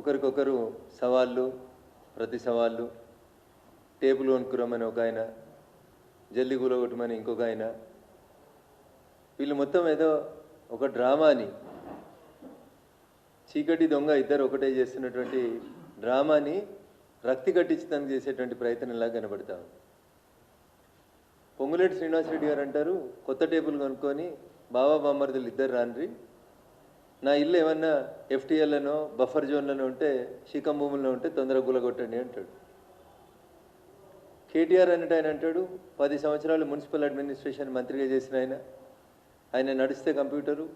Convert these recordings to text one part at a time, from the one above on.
ఒకరికొకరు సవాళ్ళు ప్రతి సవాళ్ళు టేబుల్ వణుకురమ్మని ఒక ఆయన జల్లి కూలగొట్టమని ఇంకొక ఆయన. వీళ్ళు మొత్తం ఏదో ఒక డ్రామాని చీకటి దొంగ ఇద్దరు ఒకటే చేస్తున్నటువంటి డ్రామాని రక్తి కట్టించడానికి చేసేటువంటి ప్రయత్నంలా కనబడతా ఉంది. పొంగులేటి శ్రీనివాసరెడ్డి గారు అంటారు కొత్త టేబుల్ కొనుక్కొని బాబా బామ్మర్దులు ఇద్దరు రాన్రి నా ఇల్లు ఏమన్నా ఎఫ్టీఎల్లోనో బఫర్ జోన్లోనో ఉంటే శీకం భూముల్లో ఉంటే తొందరగా గులగొట్టండి అంటాడు. కేటీఆర్ అన్నట్టు ఆయన అంటాడు పది సంవత్సరాలు మున్సిపల్ అడ్మినిస్ట్రేషన్ మంత్రిగా చేసిన ఆయన. ఆయన నడిస్తే కంప్యూటరు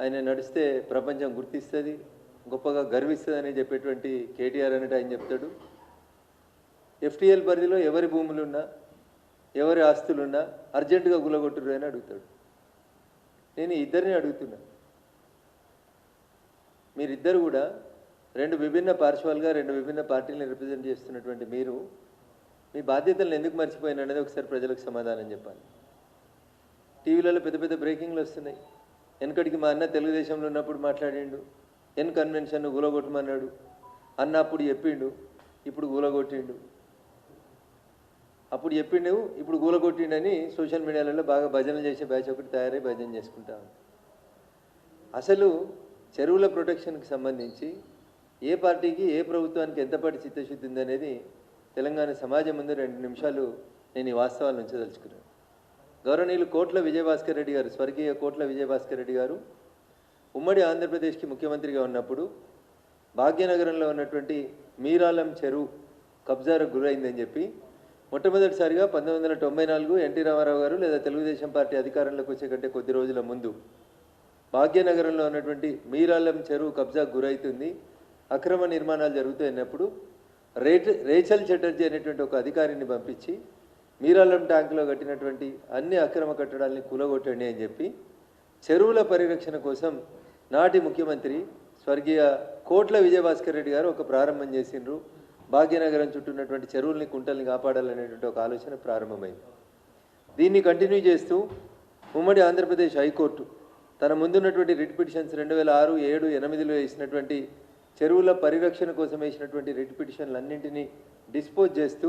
ఆయన నడిస్తే ప్రపంచం గుర్తిస్తుంది గొప్పగా గర్విస్తుందని చెప్పేటువంటి కేటీఆర్ అన్నట్టు ఆయన చెప్తాడు. ఎఫ్టీఎల్ పరిధిలో ఎవరి భూములున్నా ఎవరి ఆస్తులున్నా అర్జెంటుగా గులగొట్టురు అని అడుగుతాడు. నేను ఇద్దరిని అడుగుతున్నా. మీరిద్దరు కూడా రెండు విభిన్న పార్శ్వాలుగా రెండు విభిన్న పార్టీలను రిప్రజెంట్ చేస్తున్నటువంటి మీరు మీ బాధ్యతలను ఎందుకు మర్చిపోయిన అనేది ఒకసారి ప్రజలకు సమాధానం చెప్పాలి. టీవీలలో పెద్ద పెద్ద బ్రేకింగ్లు వస్తున్నాయి. వెనకటికి మా అన్న తెలుగుదేశంలో ఉన్నప్పుడు మాట్లాడిండు. ఎన్ కన్వెన్షన్ గులగొట్టమన్నాడు అన్న అప్పుడు చెప్పిండు ఇప్పుడు గూలగొట్టిండు అప్పుడు చెప్పిండు ఇప్పుడు గూలగొట్టిండని సోషల్ మీడియాలలో బాగా భజనలు చేసే బ్యాచ్ ఒకటి తయారై భజన చేసుకుంటా అసలు చెరువుల ప్రొటెక్షన్కి సంబంధించి ఏ పార్టీకి ఏ ప్రభుత్వానికి ఎంతపాటి చిత్తశుద్ధి ఉందనేది తెలంగాణ సమాజం ముందు రెండు నిమిషాలు నేను ఈ వాస్తవాలను ఉంచదలుచుకున్నాను. గౌరవనీయులు కోట్ల విజయభాస్కర్ రెడ్డి గారు స్వర్గీయ కోట్ల విజయభాస్కర్ రెడ్డి గారు ఉమ్మడి ఆంధ్రప్రదేశ్కి ముఖ్యమంత్రిగా ఉన్నప్పుడు భాగ్యనగరంలో ఉన్నటువంటి మీరాలం చెరువు కబ్జాకు గురైందని చెప్పి మొట్టమొదటిసారిగా పంతొమ్మిది వందల తొంభై నాలుగు ఎన్టీ రామారావు గారు లేదా తెలుగుదేశం పార్టీ అధికారంలోకి వచ్చే కంటే కొద్ది రోజుల ముందు భాగ్యనగరంలో ఉన్నటువంటి మీరాలం చెరువు కబ్జాకు గురైతుంది. అక్రమ నిర్మాణాలు జరుగుతున్నప్పుడు రేట్ రేచల్ చటర్జీ అనేటువంటి ఒక అధికారిని పంపించి మీరాలం ట్యాంకులో కట్టినటువంటి అన్ని అక్రమ కట్టడాల్ని కూలగొట్టండి అని చెప్పి చెరువుల పరిరక్షణ కోసం నాటి ముఖ్యమంత్రి స్వర్గీయ కోట్ల విజయభాస్కర్ రెడ్డి గారు ఒక ప్రారంభం చేసిండ్రు. భాగ్యనగరం చుట్టూ ఉన్నటువంటి చెరువుల్ని కుంటల్ని కాపాడాలనేటువంటి ఒక ఆలోచన ప్రారంభమైంది. దీన్ని కంటిన్యూ చేస్తూ ఉమ్మడి ఆంధ్రప్రదేశ్ హైకోర్టు తన ముందున్నటువంటి రిట్ పిటిషన్స్ రెండు వేల ఆరు ఏడు ఎనిమిదిలో వేసినటువంటి చెరువుల పరిరక్షణ కోసం వేసినటువంటి రిట్ పిటిషన్లన్నింటినీ డిస్పోజ్ చేస్తూ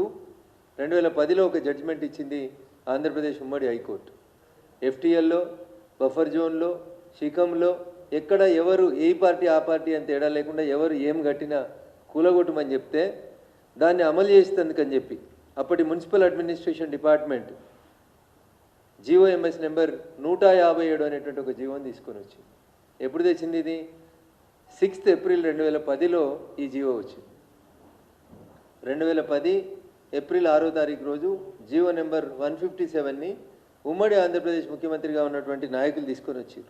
రెండు వేల పదిలో ఒక జడ్జిమెంట్ ఇచ్చింది ఆంధ్రప్రదేశ్ ఉమ్మడి హైకోర్టు. ఎఫ్టీఎల్లో బఫర్ జోన్లో శిఖంలో ఎక్కడ ఎవరు ఏ పార్టీ ఆ పార్టీ అని తేడా లేకుండా ఎవరు ఏం కట్టినా కూలగొట్టమని చెప్తే దాన్ని అమలు చేసేందుకని చెప్పి అప్పటి municipal administration department GOMS number నూట యాభై ఏడు అనేటువంటి ఒక జీవోని తీసుకొని వచ్చింది. ఎప్పుడు తెచ్చింది ఇది? సిక్స్త్ ఏప్రిల్ రెండు వేల పదిలో ఈ జీవో వచ్చింది. రెండు వేల పది ఏప్రిల్ ఆరో తారీఖు రోజు జీవో నెంబర్ వన్ ఫిఫ్టీ సెవెన్ని ఉమ్మడి ఆంధ్రప్రదేశ్ ముఖ్యమంత్రిగా ఉన్నటువంటి నాయకులు తీసుకొని వచ్చారు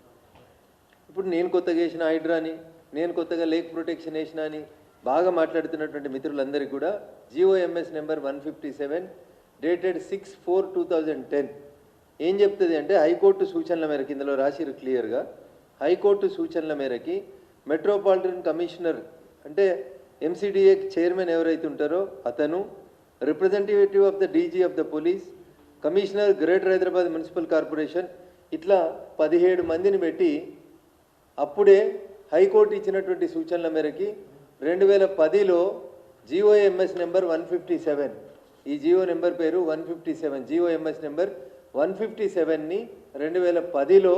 ఇప్పుడు నేను కొత్తగా వేసిన హైడ్రాని నేను కొత్తగా లేక్ ప్రొటెక్షన్ వేసిన అని బాగా మాట్లాడుతున్నటువంటి మిత్రులందరికీ కూడా GOMS number one fifty seven dated six four two thousand ten ఏం చెప్తుంది అంటే హైకోర్టు సూచనల మేరకు ఇందులో రాసిరు క్లియర్గా. హైకోర్టు సూచనల మేరకి మెట్రోపాలిటన్ కమిషనర్ అంటే ఎంసీడీఏ చైర్మన్ ఎవరైతే ఉంటారో అతను representative of the DG of the police commissioner Greater Hyderabad municipal corporation ఇట్లా పదిహేడు మందిని పెట్టి అప్పుడే హైకోర్టు ఇచ్చినటువంటి సూచనల మేరకి రెండు వేల పదిలో GOMS number one fifty seven. ఈ జియో నెంబర్ పేరు one fifty seven. GOMS number one fifty సెవెన్ని రెండు వేల పదిలో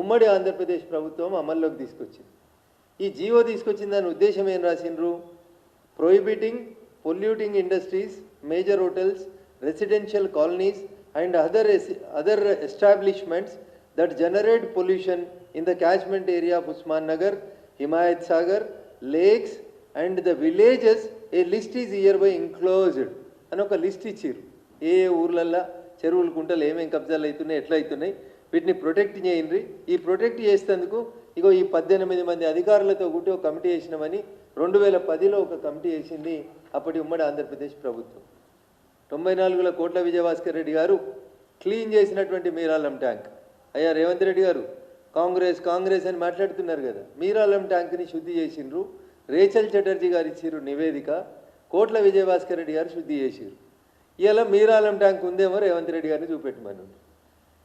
ఉమ్మడి ఆంధ్రప్రదేశ్ ప్రభుత్వం అమల్లోకి తీసుకొచ్చింది. ఈ జియో తీసుకొచ్చిన దాని ఉద్దేశం ఏం రాసిండ్రు? Prohibiting polluting industries major hotels residential colonies and other other establishments that generate pollution in the catchment area of Osman Nagar Himayat Sagar lakes and the villages a list is hereby enclosed అని ఒక list ఇచ్చారు ఏ ఊర్లల్లో? చెరువులు కుంటలు ఏమేమి కబ్జాలు అవుతున్నాయి ఎట్లా అవుతున్నాయి వీటిని ప్రొటెక్ట్ చేయండి. ఈ ప్రొటెక్ట్ చేసేందుకు ఇగో ఈ పద్దెనిమిది మంది అధికారులతో కూటి ఒక కమిటీ వేసినామని రెండు వేల పదిలో ఒక కమిటీ వేసింది అప్పటి ఉమ్మడి ఆంధ్రప్రదేశ్ ప్రభుత్వం. తొంభై నాలుగులో కోట్ల విజయభాస్కర్ రెడ్డి గారు క్లీన్ చేసినటువంటి మీరాలం ట్యాంక్. అయ్యా రేవంత్ రెడ్డి గారు కాంగ్రెస్ కాంగ్రెస్ అని మాట్లాడుతున్నారు కదా మీరాలం ట్యాంక్ని శుద్ధి చేసిండ్రు. రేచల్ చటర్జీ గారు ఇచ్చిర్రు నివేదిక. కోట్ల విజయభాస్కర్ రెడ్డి గారు శుద్ధి చేసిర్రు. ఇలా మీరాలం ట్యాంక్ ఉందేమో రేవంత్ రెడ్డి గారిని చూపెట్టమని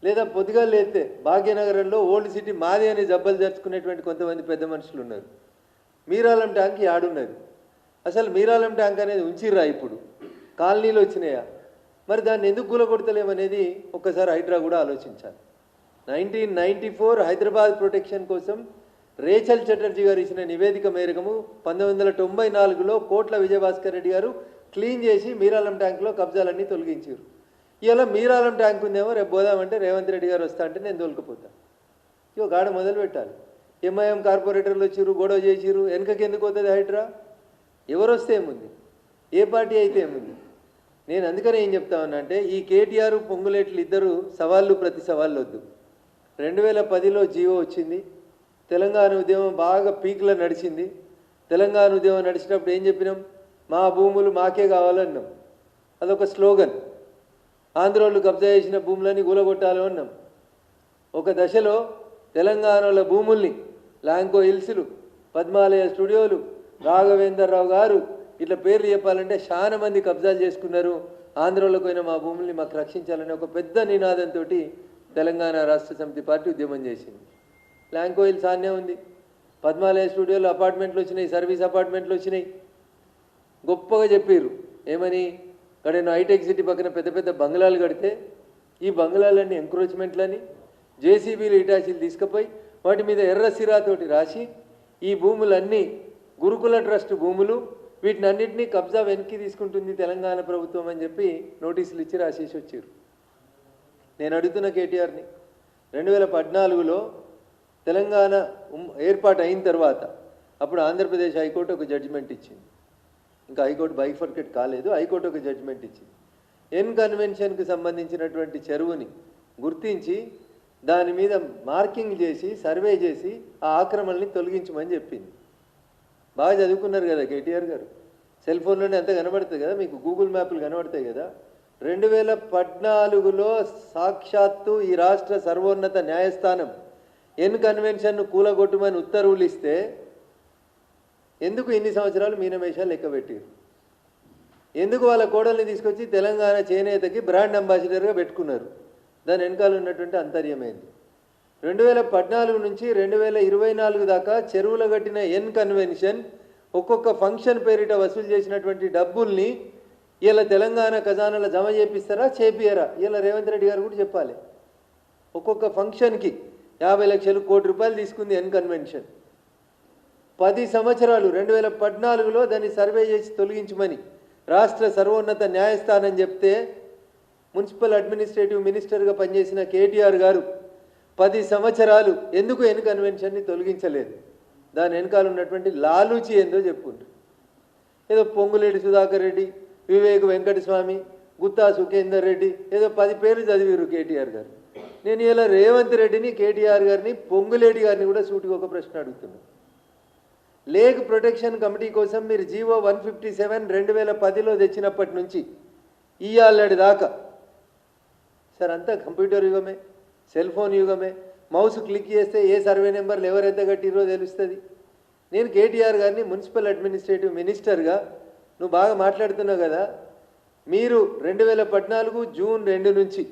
లేదా పొద్దుగా లేతే భాగ్యనగరంలో ఓల్డ్ సిటీ మాది అని జబ్బలు జరుచుకునేటువంటి కొంతమంది పెద్ద మనుషులు ఉన్నారు. మీరాలం ట్యాంక్ యాడున్నది. అసలు మీరాలం ట్యాంక్ అనేది ఉంచిర్రా ఇప్పుడు? కాలనీలు వచ్చినాయా? మరి దాన్ని ఎందుకు గులగొడతలేమనేది ఒక్కసారి హైడ్రా కూడా ఆలోచించాలి. Nineteen ninety four Hyderabad protection కోసం రేచల్ చటర్జీ గారు ఇచ్చిన నివేదిక మేరకము పంతొమ్మిది వందల తొంభై నాలుగులో కోట్ల విజయభాస్కర్ రెడ్డి గారు క్లీన్ చేసి మీరాలం ట్యాంక్లో కబ్జాలన్నీ తొలగించారు. ఇలా మీరాలం ట్యాంక్ ఉందేమో రేపు పోదామంటే రేవంత్ రెడ్డి గారు వస్తా అంటే నేను తోలుకుపోతా. ఇగో గాడ మొదలు పెట్టాలి. ఎంఐఎం కార్పొరేటర్లు వచ్చిర్రు గొడవ చేసిర్రు వెనకకి ఎందుకు వస్తుంది హైడ్రా? ఎవరు వస్తే ఏముంది? ఏ పార్టీ అయితే ఏముంది? నేను అందుకనే ఏం చెప్తా అంటే ఈ కేటీఆర్ పొంగులేట్లు ఇద్దరు సవాళ్ళు ప్రతి సవాళ్ళు వద్దు. రెండు వేల పదిలో జీవో వచ్చింది. తెలంగాణ ఉద్యమం బాగా పీక్లో నడిచింది. తెలంగాణ ఉద్యమం నడిచినప్పుడు ఏం చెప్పినాం? మా భూములు మాకే కావాలన్నాం. అదొక స్లోగన్. ఆంధ్రోళ్ళు కబ్జా చేసిన భూములని కూలగొట్టాలి అన్నాం. ఒక దశలో తెలంగాణలో భూముల్ని లాంకో హిల్స్లు పద్మాలయ స్టూడియోలు రాఘవేంద్రరావు గారు ఇట్లా పేర్లు చెప్పాలంటే చాలా మంది కబ్జాలు చేసుకున్నారు. ఆంధ్రలో పోయిన మా భూముల్ని మాకు రక్షించాలని ఒక పెద్ద నినాదంతో తెలంగాణ రాష్ట్ర సమితి పార్టీ ఉద్యమం చేసింది. లాంకో హిల్స్ ఆనే ఉంది. పద్మాలయ స్టూడియోలో అపార్ట్మెంట్లు వచ్చినాయి సర్వీస్ అపార్ట్మెంట్లు వచ్చినాయి. గొప్పగా చెప్పారు ఏమని? ఇక్కడ నేను హైటెక్ సిటీ పక్కన పెద్ద పెద్ద బంగ్లాలు కడితే ఈ బంగ్లాలన్నీ ఎంక్రోచ్మెంట్లని జేసీబీలు ఇటాచీలు తీసుకుపోయి వాటి మీద ఎర్ర సిరాతోటి రాసి ఈ భూములన్నీ గురుకుల ట్రస్ట్ భూములు వీటిని అన్నింటినీ కబ్జా వెనక్కి తీసుకుంటుంది తెలంగాణ ప్రభుత్వం అని చెప్పి నోటీసులు ఇచ్చి రాసేసి వచ్చారు. నేను అడుగుతున్న కేటీఆర్ని రెండు వేల పద్నాలుగులో తెలంగాణ ఉమ్- ఏర్పాటు అయిన తర్వాత అప్పుడు ఆంధ్రప్రదేశ్ హైకోర్టు ఒక జడ్జిమెంట్ ఇచ్చింది. ఇంకా హైకోర్టు బైఫర్కెట్ కాలేదు. హైకోర్టు ఒక జడ్జిమెంట్ ఇచ్చింది. ఎన్ కన్వెన్షన్కి సంబంధించినటువంటి చెరువుని గుర్తించి దాని మీద మార్కింగ్ చేసి సర్వే చేసి ఆ ఆక్రమణని తొలగించమని చెప్పింది. బాగా చదువుకున్నారు కదా కేటీఆర్ గారు. సెల్ ఫోన్లోనే అంత కనబడుతుంది కదా మీకు గూగుల్ మ్యాప్లు కనబడతాయి కదా. రెండు వేల పద్నాలుగులో సాక్షాత్తు ఈ రాష్ట్ర సర్వోన్నత న్యాయస్థానం ఎన్ కన్వెన్షన్ను కూలగొట్టమని ఉత్తర్వులు ఇస్తే ఎందుకు ఇన్ని సంవత్సరాలు మీనమేషాలు లెక్కబెట్టారు ఎందుకు వాళ్ళ కోడల్ని తీసుకొచ్చి తెలంగాణ చేనేతకి బ్రాండ్ అంబాసిడర్గా పెట్టుకున్నారు? దాని వెనకాల ఉన్నటువంటి అంతర్యమైంది రెండు వేల పద్నాలుగు నుంచి రెండు వేల ఇరవై నాలుగు దాకా చెరువుల కట్టిన ఎన్ కన్వెన్షన్ ఒక్కొక్క ఫంక్షన్ పేరిట వసూలు చేసినటువంటి డబ్బుల్ని ఇలా తెలంగాణ ఖజానాలో జమ చేపిస్తారా చేపియరా? ఇలా రేవంత్ రెడ్డి గారు కూడా చెప్పాలి. ఒక్కొక్క ఫంక్షన్కి యాభై లక్షలు కోటి రూపాయలు తీసుకుంది ఎన్ కన్వెన్షన్. పది సంవత్సరాలు రెండు వేల పద్నాలుగులో దాన్ని సర్వే చేసి తొలగించమని రాష్ట్ర సర్వోన్నత న్యాయస్థానం చెప్తే మున్సిపల్ అడ్మినిస్ట్రేటివ్ మినిస్టర్గా పనిచేసిన కేటీఆర్ గారు పది సంవత్సరాలు ఎందుకు ఎన్ కన్వెన్షన్ని తొలగించలేదు? దాని వెనకాల ఉన్నటువంటి లాలూచి ఏందో చెప్పుకుంటారు. ఏదో పొంగులేటి సుధాకర్ రెడ్డి వివేక్ వెంకటస్వామి గుత్తా సుఖేందర్ రెడ్డి ఏదో పది పేర్లు చదివారు కేటీఆర్ గారు. నేను ఇలా రేవంత్ రెడ్డిని కేటీఆర్ గారిని పొంగులేటి గారిని కూడా సూటిగా ఒక ప్రశ్న అడుగుతున్నాను లేక్ ప్రొటెక్షన్ కమిటీ కోసం మీరు జీవో వన్ ఫిఫ్టీ సెవెన్ రెండు వేల పదిలో తెచ్చినప్పటి నుంచి ఇయ్యాలడి దాకా. సార్ అంతా కంప్యూటర్ యుగమే సెల్ ఫోన్ యుగమే. మౌస్ క్లిక్ చేస్తే ఏ సర్వే నెంబర్లు ఎవరెంత కట్టిరో తెలుస్తుంది. నేను కేటీఆర్ గారిని మున్సిపల్ అడ్మినిస్ట్రేటివ్ మినిస్టర్గా నువ్వు బాగా మాట్లాడుతున్నావు కదా. మీరు రెండు వేల పద్నాలుగు జూన్ రెండు నుంచి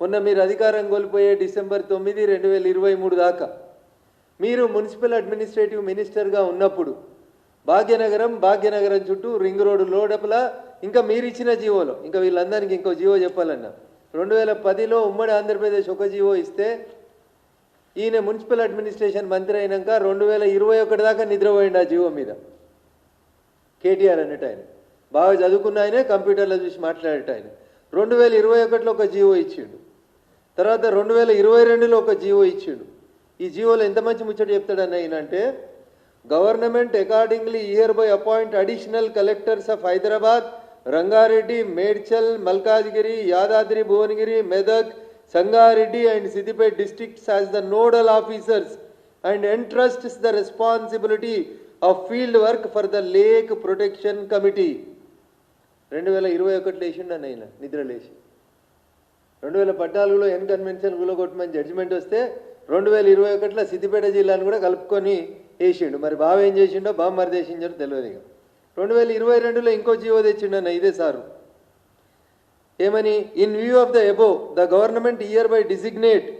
మొన్న మీరు అధికారం కోల్పోయే డిసెంబర్ తొమ్మిది రెండు వేల ఇరవై మూడు దాకా మీరు మున్సిపల్ అడ్మినిస్ట్రేటివ్ మినిస్టర్గా ఉన్నప్పుడు భాగ్యనగరం భాగ్యనగరం చుట్టూ రింగ్ రోడ్డు లోడపల ఇంకా మీరు ఇచ్చిన జీవోలో ఇంకా వీళ్ళందరికీ ఇంకో జీవో చెప్పాలన్నా. రెండు వేల పదిలో ఉమ్మడి ఆంధ్రప్రదేశ్ ఒక జీవో ఇస్తే ఈయన మున్సిపల్ అడ్మినిస్ట్రేషన్ మంత్రి అయినాక రెండు వేల ఇరవై ఒకటి దాకా నిద్రపోయిండు ఆ జీవో మీద. కేటీఆర్ అన్నట్టు ఆయన. బాగా చదువుకున్న ఆయనే కంప్యూటర్లో చూసి మాట్లాడేట ఆయన. రెండు వేల ఇరవై ఒకటిలో ఒక జీవో ఇచ్చిండు. తర్వాత రెండు వేల ఇరవై రెండులో ఒక జీవో ఇచ్చిండు. ఈ జీవోలో ఎంత మంచి ముచ్చట చెప్తాడని అయినంటే government accordingly hereby appoint additional collectors of Hyderabad Rangareddy Medchal Malkajgiri Yadadri Bhuvanagiri Medak Sangareddy and Siddipet districts as the nodal officers and entrusts the responsibility of field work for the lake protection committee రెండు వేల ఇరవై ఒకటిలో వేసిండు అని ఆయన నిద్ర లేచి. రెండు వేల పద్నాలుగులో ఎన్ కన్వెన్షన్ గులగొట్టమని జడ్జిమెంట్ వస్తే రెండు వేల ఇరవై ఒకటిలో సిద్దిపేట జిల్లాను కూడా కలుపుకొని వేసిండు. మరి బావ ఏం చేసిండో బావ మరి చేసిండో తెలియదు ఇక. రెండు వేల ఇరవై రెండులో ఇంకో జీవో తెచ్చిండు అన్న ఇదే సారు. ఏమని? In view of the above the government hereby designate